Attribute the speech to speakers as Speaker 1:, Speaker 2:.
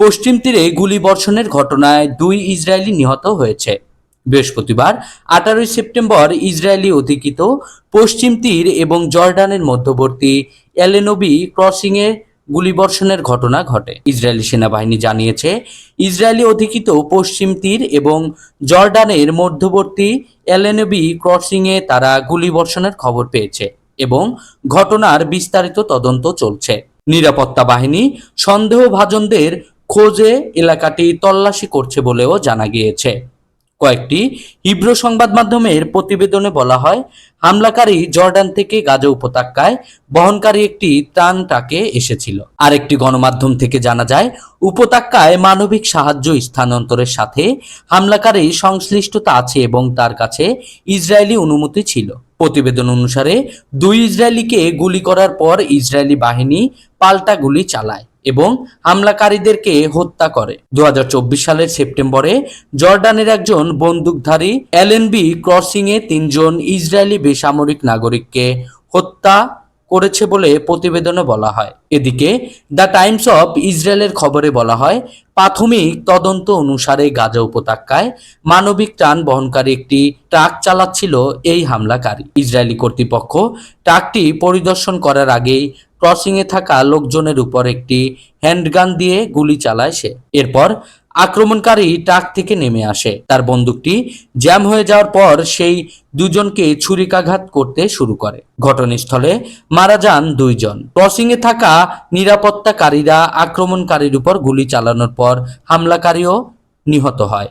Speaker 1: পশ্চিম তীরে গুলিবর্ষণের ঘটনায় দুই ইসরায়েলি নিহত হয়েছে। বৃহস্পতিবার, আঠারোই সেপ্টেম্বর, ইসরায়েলি অধিকৃত পশ্চিম তীর এবং জর্ডানের মধ্যবর্তী এলেনবি ক্রসিংয়ে গুলিবর্ষণের ঘটনা ঘটে। ইসরায়েলি সেনাবাহিনী জানিয়েছে, ইসরায়েলি অধিকৃত পশ্চিম তীর এবং জর্ডানের মধ্যবর্তী এলেনবি ক্রসিংয়ে তারা গুলিবর্ষণের খবর পেয়েছে এবং ঘটনার বিস্তারিত তদন্ত চলছে। নিরাপত্তা বাহিনী সন্দেহভাজনদের খোঁজে এলাকাটি তল্লাশি করছে বলেও জানা গিয়েছে। কয়েকটি হিব্রু সংবাদ মাধ্যমের প্রতিবেদনে বলা হয়, হামলাকারী জর্ডান থেকে গাজা উপত্যকায় বহনকারী একটি ত্রাণ ট্রাকে এসেছিল। আরেকটি গণমাধ্যম থেকে জানা যায়, উপত্যকায় মানবিক সাহায্য স্থানান্তরের সাথে হামলাকারী সংশ্লিষ্টতা আছে এবং তার কাছে ইসরায়েলি অনুমতি ছিল। প্রতিবেদন অনুসারে দুই ইসরায়েলিকে গুলি করার পর ইসরায়েলি বাহিনী পাল্টা গুলি চালায় এবং হামলাকারীদেরকে হত্যা করে। দু হাজার চব্বিশ সালের সেপ্টেম্বরে জর্ডানের একজন বন্দুকধারী এলএনবি ক্রসিংয়ে তিনজন ইসরায়েলি বেসামরিক নাগরিককে হত্যা করেছে বলে প্রতিবেদনে বলা হয়। এদিকে, দ্য টাইমস অফ ইসরায়েলের খবরে বলা হয়, প্রাথমিক তদন্ত অনুসারে গাজা উপত্যকায় মানবিক ত্রাণ বহনকারী একটি ট্রাক চালাচ্ছিল এই হামলাকারী। ইসরায়েলি কর্তৃপক্ষ ট্রাকটি পরিদর্শন করার আগেই ক্রসিংয়ে থাকা লোকজনের উপর একটি হ্যান্ডগান দিয়ে গুলি চালায় সে। এরপর আক্রমণকারী ট্রাক থেকে নেমে আসে। তার বন্দুকটি জ্যাম হয়ে যাওয়ার পর সেই দুজনকে ছুরিকাঘাত করতে শুরু করে। ঘটনাস্থলে মারা যান দুইজন। ক্রসিং এ থাকা নিরাপত্তাকারীরা আক্রমণকারীর উপর গুলি চালানোর পর হামলাকারীও নিহত হয়।